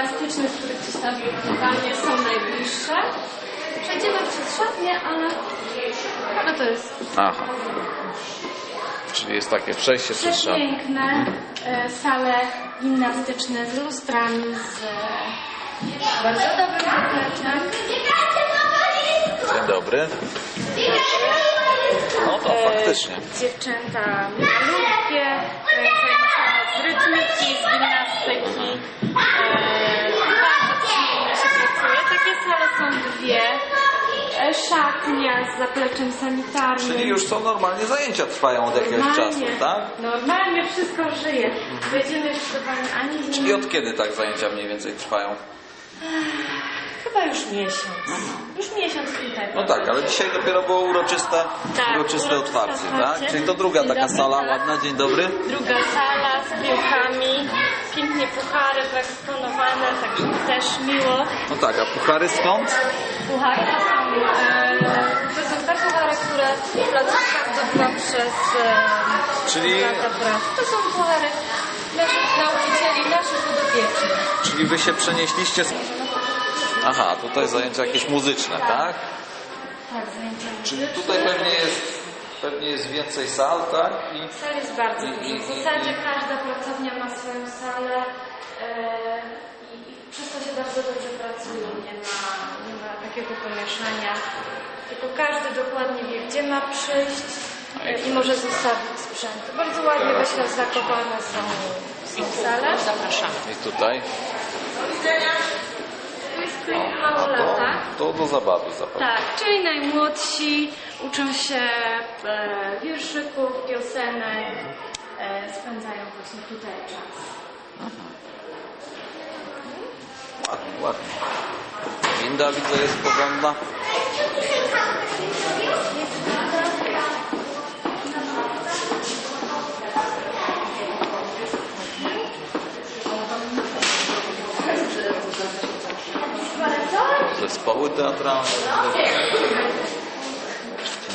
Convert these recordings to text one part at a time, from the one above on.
gimnastyczne, z których przestawił pytanie, są najbliższe. Przejdziemy przez szatnię, ale no to jest Aha. Czyli jest takie przejście przez szat. przepiękne e, sale gimnastyczne z lustrami, z e, bardzo dobrym zapleczem. Dzień dobry. No to E, faktycznie. Dziewczęta malutkie, e, zaliczone z rytmiki, z gimnastyki. Szatnia z zapleczem sanitarnym. Czyli już są normalnie zajęcia trwają od jakiegoś czasu, tak? Normalnie wszystko żyje. Wejdziemy jeszcze do Pani Ani. Czyli od kiedy tak zajęcia mniej więcej trwają? Chyba już miesiąc. Już miesiąc tutaj. No tak, ale dzisiaj dopiero było uroczyste, Tak, uroczyste uroczyste otwarcie, otwarcie. tak? Czyli to druga Dzień taka dobry, sala tak. ładna, dzień dobry. Druga sala z piłkami, pięknie puchary wyeksponowane, także też miło. No tak, a puchary skąd? Puchary to są, te puchary, które zdobyła przez Czyli- lata pracy. To są puchary naszych nauczycieli, naszych podopiecznych. Czyli wy się przenieśliście z... Aha, tutaj zajęcia jakieś muzyczne, tak? Tak, zajęcia. Czyli tutaj pewnie jest, pewnie jest więcej sal, tak? I Sal jest bardzo dużo. W zasadzie każda pracownia ma swoją salę bardzo dobrze pracuje. Nie ma, nie ma takiego pomieszania. Tylko każdy dokładnie wie, gdzie ma przyjść e, i może zostawić sprzęt. Bardzo ładnie myślę zakochane są, są sale. Zapraszamy. I tutaj. Tu jest tych A to, do zabawy zapewne. Tak, czyli najmłodsi uczą się e, wierszyków, piosenek, e, spędzają właśnie tutaj czas. Ładnie, ładnie. Winda widzę jest porządna. Zespoły teatralne.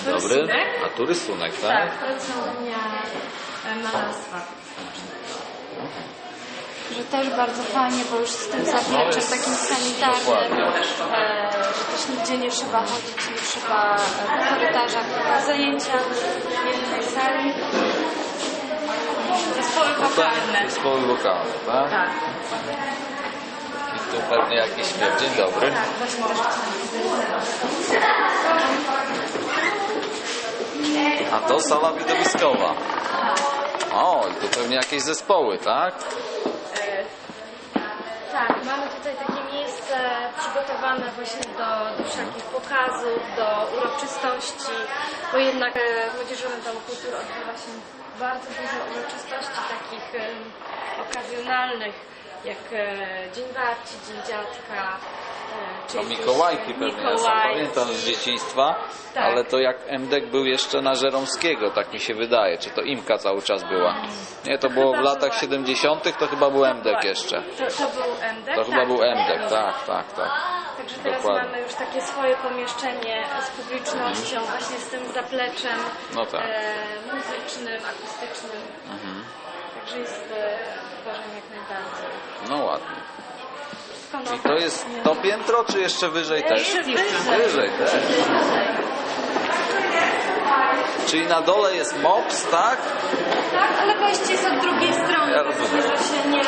Dzień dobry. A tu rysunek, tak? Tak, pracownia e, malarstwa. Że też bardzo fajnie, bo już z tym zapleczem takim sanitarnym, e, że też nigdzie nie trzeba chodzić, nie trzeba e, po korytarzach na zajęcia w jednej sali. Zespoły wokalne. Zespoły wokalne, tak? Tak, I tu pewnie jakiś śpiew. Dzień dobry. tak, właśnie też chciałam A to sala widowiskowa. O, i tu pewnie jakieś zespoły, tak? E, Tak, mamy tutaj takie miejsce przygotowane właśnie do, do wszelkich pokazów, do uroczystości, bo jednak e, w Młodzieżowym Domu Kultury odbywa się bardzo dużo uroczystości takich okazjonalnych, jak e, Dzień Babci, Dzień Dziadka, e, No Mikołajki pewnie, ja sam pamiętam z dzieciństwa, Tak. ale to jak MDek był jeszcze na Żeromskiego, tak mi się wydaje, czy to Imka cały czas była. Nie, to było w Chyba latach była. 70 to chyba był MDek jeszcze. To, to był MDek? To chyba tak. był MDek, tak, tak, tak. Także teraz Dokładnie. mamy już takie swoje pomieszczenie z publicznością, właśnie z tym zapleczem No tak. e, muzycznym, akustycznym. Także jest e, uważam jak najbardziej. No ładnie. Wszystko I to jest to piętro, czy jeszcze wyżej też? Jeszcze wyżej. Wyżej też. Czyli na dole jest MOPS, tak? Tak, ale wejście jest od drugiej strony, Ja więc rozumiem. się nie...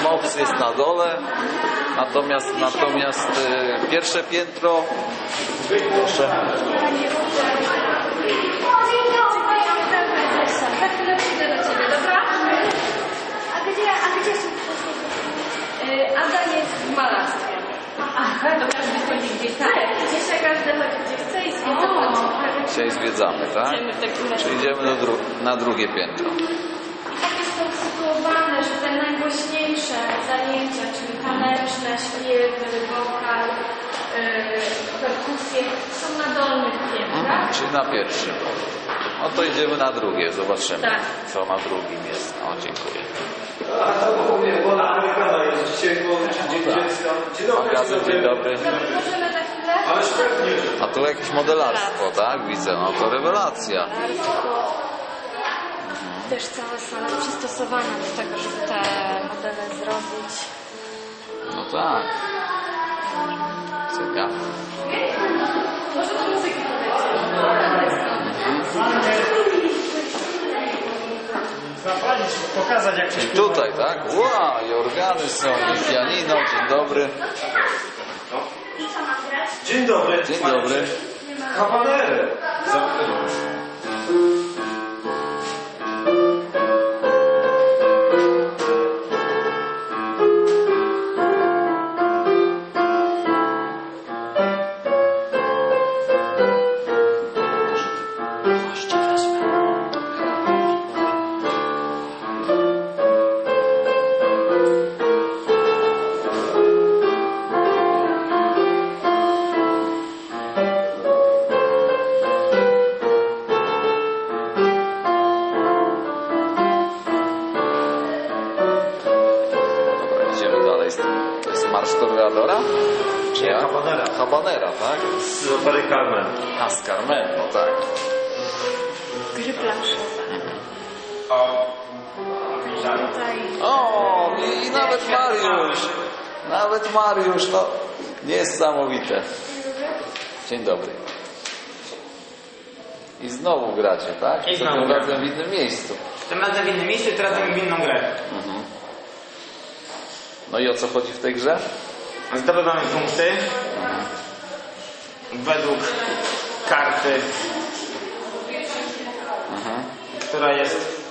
I MOPS jest na dole, natomiast natomiast y, pierwsze piętro proszę, Za chwilę przyjdę do Ciebie, dobra? A gdzie, a gdzie są E, Ada jest w malarstwie. Aha, to każdy chodzi gdzie chce. Dzisiaj każdy chodzi gdzie chce i zwiedza dzisiaj zwiedzamy, tak? Idziemy w takim razie. Czyli idziemy do dru- na drugie piętro. I tak jest to usytuowane, że te najgłośniejsze zajęcia, czyli taneczne, śpiewy, wokal, yy, perkusje, są na dolnych piętrach. Czyli na pierwszym. No to idziemy na drugie, zobaczymy, Tak. co na drugim jest. O, dziękuję. Amerykana jest dzisiaj, bo Dzień Dziecka. Dzień dobry, dzień dobry. Możemy na chwilę? Ależ pewnie. A tu jakieś modelarstwo, tak? Widzę, no to rewelacja. Też cała sala przystosowana do tego, żeby te modele zrobić. No tak. Cyka. Może do muzyki powiedzmy. Zapalić, pokazać jak się I tutaj, tak? Wow, i organy są, i pianino. Dzień dobry. Dzień dobry. Dzień dobry. Kawalerę. Habanera. Habanera, tak? Z opery Carmen. A, z Carmen, no tak. Gry planszowe. O, i, i nawet Mariusz. Nawet Mariusz, no niesamowite. Dzień dobry. I znowu gracie, tak? I znowu tym razem w innym miejscu. Tym razem w innym miejscu, teraz w inną grę. No i o co chodzi w tej grze? Zdobywamy punkty według karty, która jest.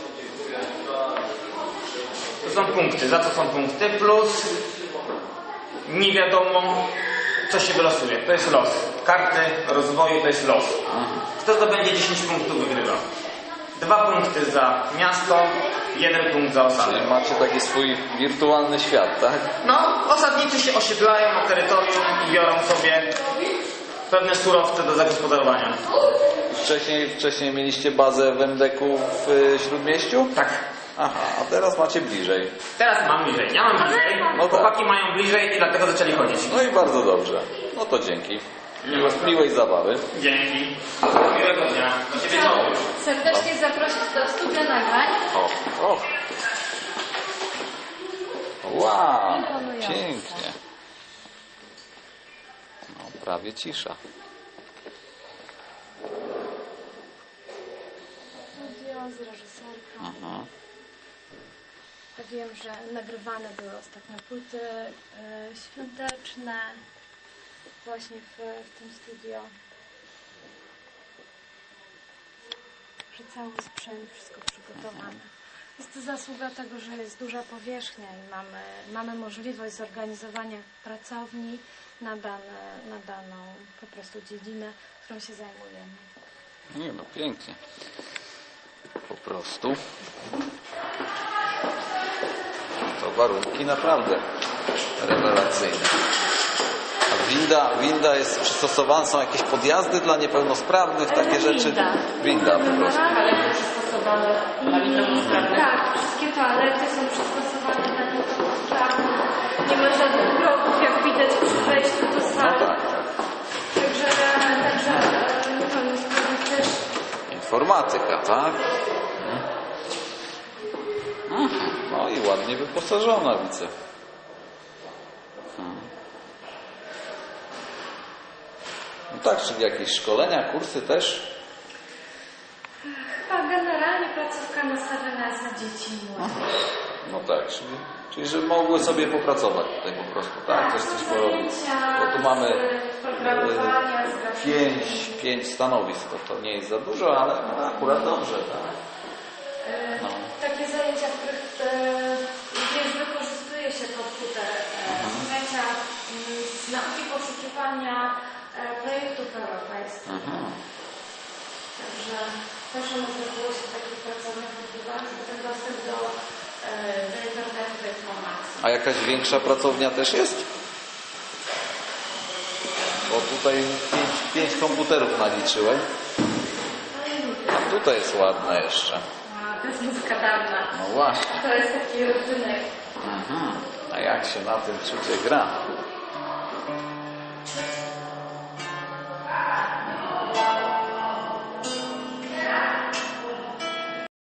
To są punkty. Za co są punkty? Plus nie wiadomo, co się wylosuje. To jest los. Karty rozwoju to jest los. Kto zdobędzie 10 punktów, wygrywa. Dwa punkty za miasto, jeden punkt za osadę. Czyli macie taki swój wirtualny świat, tak? No, osadnicy się osiedlają na terytorium i biorą sobie pewne surowce do zagospodarowania. Wcześniej, wcześniej mieliście bazę w MDK w y, Śródmieściu? Tak. Aha, a teraz macie bliżej. Teraz mam bliżej. Ja mam bliżej. No tak. Chłopaki mają bliżej i dlatego zaczęli chodzić. No i bardzo dobrze. No to dzięki. Miło, miłej zabawy. Dzięki. Miłego dnia. Do serdecznie zaprosić do studia nagrań. O, o. Wow, Imponujące. pięknie. No, prawie cisza. Studio z reżyserką. Aha. Wiem, że nagrywane były ostatnio płyty e, świąteczne właśnie w, w tym studio. Że cały sprzęt, wszystko przygotowane. Jest to zasługa tego, że jest duża powierzchnia i mamy, mamy możliwość zorganizowania pracowni na, dane, na daną po prostu dziedzinę, którą się zajmujemy. Nie no, pięknie. Po prostu. To warunki naprawdę rewelacyjne. Winda, winda jest przystosowana, są jakieś podjazdy dla niepełnosprawnych, takie rzeczy? Winda. Winda po prostu. Ale przystosowane dla niepełnosprawnych. Tak, wszystkie toalety są przystosowane dla niepełnosprawnych. Nie ma żadnych progów, jak widać przy wejściu do No sali. tak, tak. Także, także e, niepełnosprawnych też Informatyka, tak? Mhm. No i ładnie wyposażona widzę. Hmm. Tak, czyli jakieś szkolenia, kursy też? chyba generalnie placówka nastawiona jest na dzieci i. No tak, czyli, czyli że mogły sobie popracować tutaj po prostu, tak? Też coś porobić. Bo tu mamy programowania, z pięć, pięć stanowisk, to, to nie jest za dużo, ale no, akurat dobrze, tak? E, No. Takie zajęcia, w których e, gdzie już wykorzystuje się komputer, e, zajęcia mm, z nauki poszukiwania projektów europejskich. Mhm. Także też można było się takich pracowniach odbywać, bo ten dostęp do, e, do internetu, do informacji. A jakaś większa pracownia też jest? Bo tutaj pięć, pięć komputerów naliczyłem. A tutaj jest ładne jeszcze. A, to jest muzyka dawna. No właśnie. To jest taki rodzynek. Mhm. A jak się na tym czucie gra?